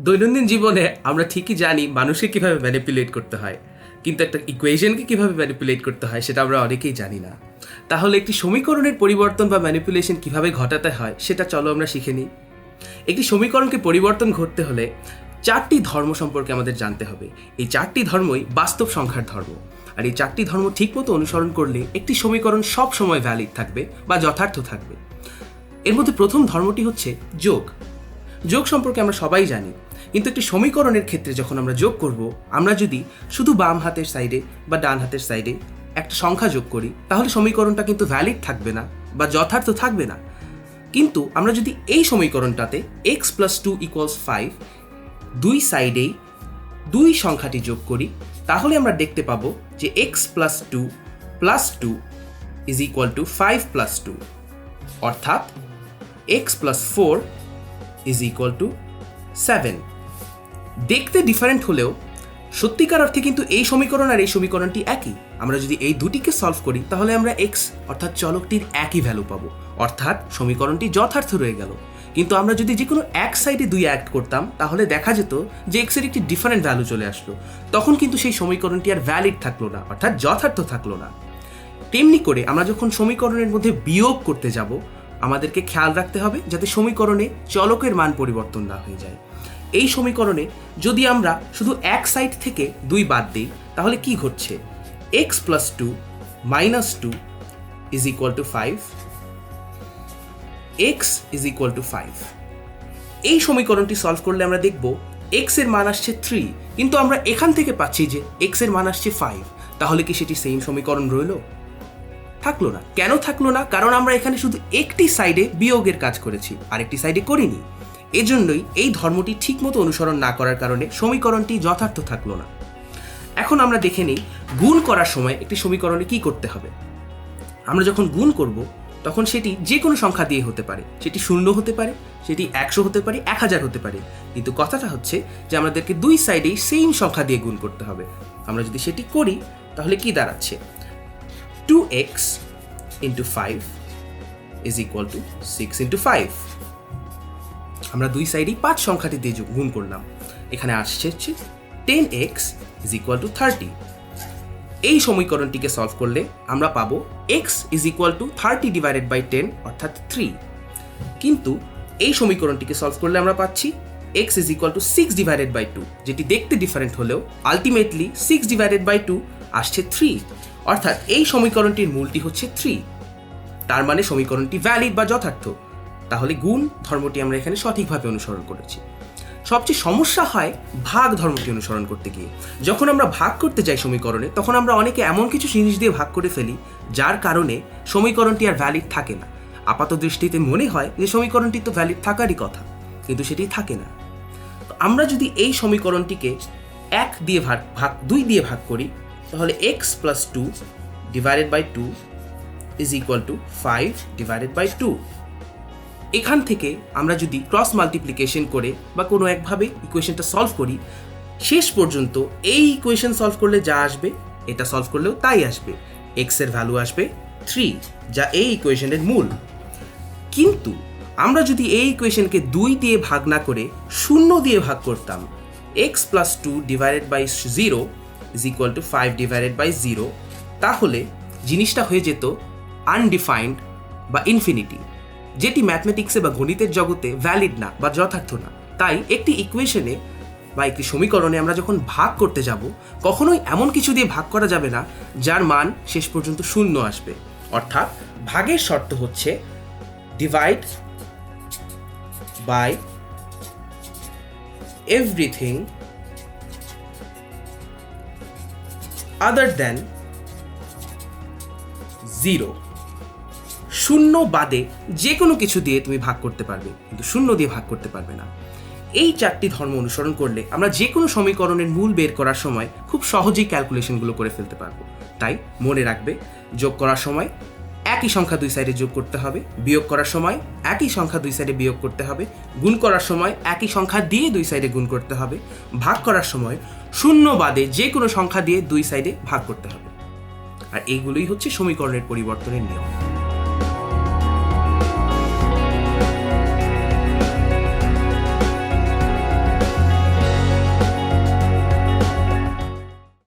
দৈনন্দিন জীবনে আমরা ঠিকই জানি মানুষকে কীভাবে ম্যানিপুলেট করতে হয়, কিন্তু একটা ইকুয়েশনকে কীভাবে ম্যানিপুলেট করতে হয় সেটা আমরা অনেকেই জানি না। তাহলে একটি সমীকরণের পরিবর্তন বা ম্যানিপুলেশন কীভাবে ঘটাতে হয় সেটা চলো আমরা শিখে নিই। একটি সমীকরণকে পরিবর্তন ঘটতে হলে চারটি ধর্ম সম্পর্কে আমাদের জানতে হবে। এই চারটি ধর্মই বাস্তব সংখ্যার ধর্ম। আর এই চারটি ধর্ম ঠিকমতো অনুসরণ করলে একটি সমীকরণ সব সময় ভ্যালিড থাকবে বা যথার্থ থাকবে। এর মধ্যে প্রথম ধর্মটি হচ্ছে যোগ। যোগ সম্পর্কে আমরা সবাই জানি। কিন্তু একটি সমীকরণের ক্ষেত্রে যখন আমরা যোগ করব, আমরা যদি শুধু বাম হাতের সাইডে বা ডান হাতের সাইডে একটা সংখ্যা যোগ করি, তাহলে সমীকরণটা কিন্তু ভ্যালিড থাকবে না বা যথার্থ থাকবে না। কিন্তু আমরা যদি এই সমীকরণটাতে x plus two equals five দুই সাইডেই দুই সংখ্যাটি যোগ করি, তাহলে আমরা দেখতে পাবো যে x plus two plus two is equal to five plus two অর্থাৎ x plus four is equal to seven দেখতে ডিফারেন্ট হলেও সত্যিকার অর্থে কিন্তু এই সমীকরণ আর এই সমীকরণটি একই। আমরা যদি এই দুটিকে সলভ করি, তাহলে আমরা এক্স অর্থাৎ চলকটির একই ভ্যালু পাবো। অর্থাৎ সমীকরণটি যথার্থ রয়ে গেল। কিন্তু আমরা যদি যে কোনো এক সাইডে দুই অ্যাক্ট করতাম, তাহলে দেখা যেত যে এক্সের একটি ডিফারেন্ট ভ্যালু চলে আসলো। তখন কিন্তু সেই সমীকরণটি আর ভ্যালিড থাকল না, অর্থাৎ যথার্থ থাকল না। তেমনি করে আমরা যখন সমীকরণের মধ্যে বিয়োগ করতে যাব, আমাদেরকে খেয়াল রাখতে হবে যাতে সমীকরণে চলকের মান পরিবর্তন না হয়ে যায়। এই সমীকরণে যদি আমরা শুধু এক সাইড থেকে দুই বাদ দিই, তাহলে কি ঘটছে? X plus two minus two is equal to five x is equal to five এই সমীকরণটি সলভ করলে আমরা দেখব এক্সের মান আসছে থ্রি কিন্তু আমরা এখান থেকে পাচ্ছি যে এক্সের মান আসছে ফাইভ তাহলে কি সেটি সেম সমীকরণ রইল? থাকল না। কেন থাকল না? কারণ আমরা এখানে শুধু একটি সাইডে বিয়োগের কাজ করেছি, আরেকটি সাইডে করিনি। এজন্যই এই ধর্মটি ঠিকমতো অনুসরণ না করার কারণে সমীকরণটি যথার্থ থাকল না। এখন আমরা দেখে নিই গুণ করার সময় একটি সমীকরণে কি করতে হবে। আমরা যখন গুণ করব, তখন সেটি যে কোনো সংখ্যা দিয়ে হতে পারে। সেটি শূন্য হতে পারে, সেটি একশো হতে পারে, এক হাজার হতে পারে। কিন্তু কথাটা হচ্ছে যে আমাদেরকে দুই সাইডেই সেম সংখ্যা দিয়ে গুণ করতে হবে। আমরা যদি সেটি করি, তাহলে কি দাঁড়াচ্ছে? Two x into five is equal to six into five আমরা দুই সাইডেই পাঁচ সংখ্যাটি দিয়ে গুণ করলাম। এখানে আসছে হচ্ছে ten x is equal to thirty এই সমীকরণটিকে সলভ করলে আমরা পাবো x is equal to thirty divided by ten অর্থাৎ থ্রি কিন্তু এই সমীকরণটিকে সলভ করলে আমরা পাচ্ছি x is equal to six divided by two যেটি দেখতে ডিফারেন্ট হলেও ultimately six divided by two আসছে থ্রি অর্থাৎ এই সমীকরণটির মূলটি হচ্ছে থ্রি তার মানে সমীকরণটি ভ্যালিড বা যথার্থ। তাহলে গুণ ধর্মটি আমরা এখানে সঠিকভাবে অনুসরণ করেছি। সবচেয়ে সমস্যা হয় ভাগ ধর্মটি অনুসরণ করতে গিয়ে। যখন আমরা ভাগ করতে যাই সমীকরণে, তখন আমরা অনেকে এমন কিছু জিনিস দিয়ে ভাগ করে ফেলি, যার কারণে সমীকরণটি আর ভ্যালিড থাকে না। আপাত দৃষ্টিতে মনে হয় যে সমীকরণটি তো ভ্যালিড থাকারই কথা, কিন্তু সেটি থাকে না। আমরা যদি এই সমীকরণটিকে এক দিয়ে ভাগ ভাগ, দুই দিয়ে ভাগ করি, তাহলে x plus two divided by two is equal to five divided by two এখান থেকে আমরা যদি ক্রস মাল্টিপ্লিকেশন করে বা কোনো একভাবে ইকুয়েশনটা সলভ করি, শেষ পর্যন্ত এই ইকুয়েশন সলভ করলে যা আসবে, এটা সলভ করলেও তাই আসবে। এক্সের ভ্যালু আসবে থ্রি যা এই ইকুয়েশনের মূল। কিন্তু আমরা যদি এই ইকুয়েশনকে দুই দিয়ে ভাগ না করে শূন্য দিয়ে ভাগ করতাম x plus two divided by zero is equal to five divided by zero তাহলে জিনিসটা হয়ে যেত আনডিফাইন্ড বা ইনফিনিটি যেটি ম্যাথমেটিক্সে বা গণিতের জগতে ভ্যালিড না বা যথার্থ না। তাই একটি ইকুয়েশনে বা একটি সমীকরণে আমরা যখন ভাগ করতে যাব, কখনোই এমন কিছু দিয়ে ভাগ করা যাবে না যার মান শেষ পর্যন্ত শূন্য আসবে। অর্থাৎ ভাগের শর্ত হচ্ছে divide by everything other than zero শূন্য বাদে যে কোনো কিছু দিয়ে তুমি ভাগ করতে পারবে, কিন্তু শূন্য দিয়ে ভাগ করতে পারবে না। এই চারটি ধর্ম অনুসরণ করলে আমরা যে কোনো সমীকরণের মূল বের করার সময় খুব সহজেই ক্যালকুলেশনগুলো করে ফেলতে পারব। তাই মনে রাখবে, যোগ করার সময় একই সংখ্যা দুই সাইডে যোগ করতে হবে, বিয়োগ করার সময় একই সংখ্যা দুই সাইডে বিয়োগ করতে হবে, গুণ করার সময় একই সংখ্যা দিয়ে দুই সাইডে গুণ করতে হবে, ভাগ করার সময় শূন্য বাদে যে কোনো সংখ্যা দিয়ে দুই সাইডে ভাগ করতে হবে। আর এইগুলোই হচ্ছে সমীকরণের পরিবর্তনের নিয়ম।